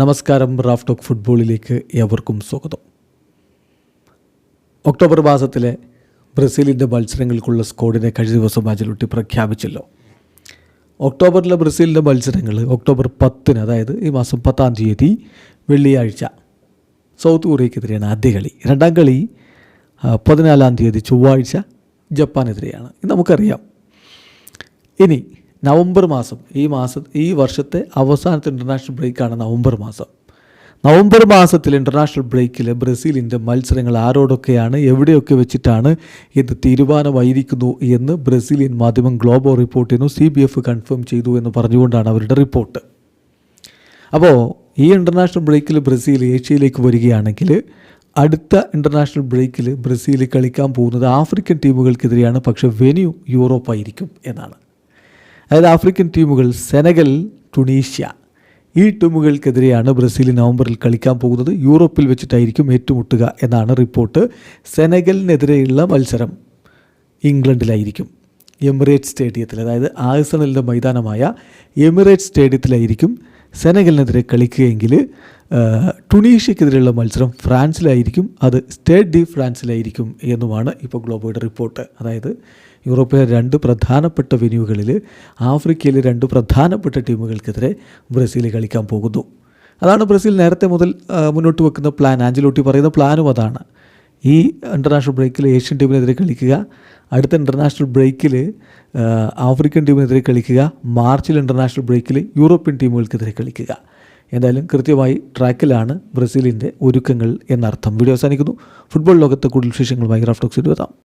നമസ്കാരം Raf talk ഫുട്ബോളിലേക്ക് ഏവർക്കും സ്വാഗതം. ഒക്ടോബർ മാസത്തിലെ ബ്രസീലിന്റെ മത്സരങ്ങൾക്കുള്ള സ്കോഡിനെ കഴിഞ്ഞ ദിവസം അജലുട്ടി പ്രഖ്യാപിച്ചല്ലോ. ഒക്ടോബറിലെ ബ്രസീലിന്റെ മത്സരങ്ങൾ ഒക്ടോബർ പത്തിന് അതായത് ഈ മാസം പത്താം തീയതി വെള്ളിയാഴ്ച സൗത്ത് കൊറിയക്കെതിരെയാണ് ആദ്യ കളി. രണ്ടാം കളി പതിനാലാം തീയതി ചൊവ്വാഴ്ച ജപ്പാനെതിരെയാണ്. നമുക്കറിയാം. ഇനി നവംബർ മാസം ഈ മാസം ഈ വർഷത്തെ അവസാനത്തെ ഇന്റർനാഷണൽ ബ്രേക്കാണ് നവംബർ മാസം. നവംബർ മാസത്തിൽ ഇന്റർനാഷണൽ ബ്രേക്കിൽ ബ്രസീലിന്റെ മത്സരങ്ങൾ ആരോടൊക്കെയാണ് എവിടെയൊക്കെ വെച്ചിട്ടാണ് ഇത് തീരുമാനമായിരിക്കുന്നു എന്ന് ബ്രസീലിയൻ മാധ്യമം Globo report C B F confirm ചെയ്തു എന്ന് പറഞ്ഞുകൊണ്ടാണ് അവരുടെ റിപ്പോർട്ട്. അപ്പോൾ ഈ ഇന്റർനാഷണൽ ബ്രേക്കിൽ ബ്രസീൽ ഏഷ്യയിലേക്ക് വരികയാണെങ്കിൽ അടുത്ത ഇന്റർനാഷണൽ ബ്രേക്കിൽ ബ്രസീൽ കളിക്കാൻ പോകുന്നത് ആഫ്രിക്കൻ ടീമുകൾക്കെതിരെയാണ് പക്ഷേ വെന്യൂ യൂറോപ്പായിരിക്കും എന്നാണ്. അതായത് ആഫ്രിക്കൻ ടീമുകൾ സെനഗൽ ടുണീഷ്യ. ഈ ടീമുകൾക്കെതിരെയാണ് ബ്രസീൽ നവംബറിൽ കളിക്കാൻ പോകുന്നത്. യൂറോപ്പിൽ വെച്ചിട്ടായിരിക്കും ഏറ്റുമുട്ടുക എന്നാണ് റിപ്പോർട്ട്. സെനഗലിനെതിരെയുള്ള മത്സരം ഇംഗ്ലണ്ടിലായിരിക്കും. എമിറേറ്റ് സ്റ്റേഡിയത്തിൽ അതായത് ആഴ്സണലിന്റെ മൈതാനമായ എമിറേറ്റ് സ്റ്റേഡിയത്തിലായിരിക്കും സെനഗലിനെതിരെ കളിക്കുകയെങ്കിൽ ടുണീഷ്യക്കെതിരെയുള്ള മത്സരം ഫ്രാൻസിലായിരിക്കും അത് സ്റ്റേറ്റ് ഡി ഫ്രാൻസിലായിരിക്കും എന്നുമാണ് ഇപ്പോൾ ഗ്ലോബോയുടെ റിപ്പോർട്ട്. അതായത് യൂറോപ്പിലെ രണ്ട് പ്രധാനപ്പെട്ട വെന്യൂകളിൽ ആഫ്രിക്കയിലെ രണ്ട് പ്രധാനപ്പെട്ട ടീമുകൾക്കെതിരെ ബ്രസീൽ കളിക്കാൻ പോകുന്നു. അതാണ് ബ്രസീൽ നേരത്തെ മുതൽ മുന്നോട്ട് വെക്കുന്ന പ്ലാൻ. ആഞ്ചലോട്ടി പറയുന്ന പ്ലാനും അതാണ്. ഈ ഇന്റർനാഷണൽ ബ്രേക്കിൽ ഏഷ്യൻ ടീമിനെതിരെ കളിക്കുക. അടുത്ത ഇന്റർനാഷണൽ ബ്രേക്കിൽ ആഫ്രിക്കൻ ടീമിനെതിരെ കളിക്കുക. മാർച്ചിൽ ഇന്റർനാഷണൽ ബ്രേക്കിൽ യൂറോപ്യൻ ടീമുകൾക്കെതിരെ കളിക്കുക. എന്തായാലും കൃത്യമായി ട്രാക്കിലാണ് ബ്രസീലിന്റെ ഒരുക്കങ്ങൾ എന്നർത്ഥം. വീഡിയോ അവസാനിക്കുന്നു. ഫുട്ബോൾ ലോകത്തെ കൂടുതൽ വിശേഷങ്ങളുമായി ഗ്രാഫ്റ്റോക്സിൽ എത്താം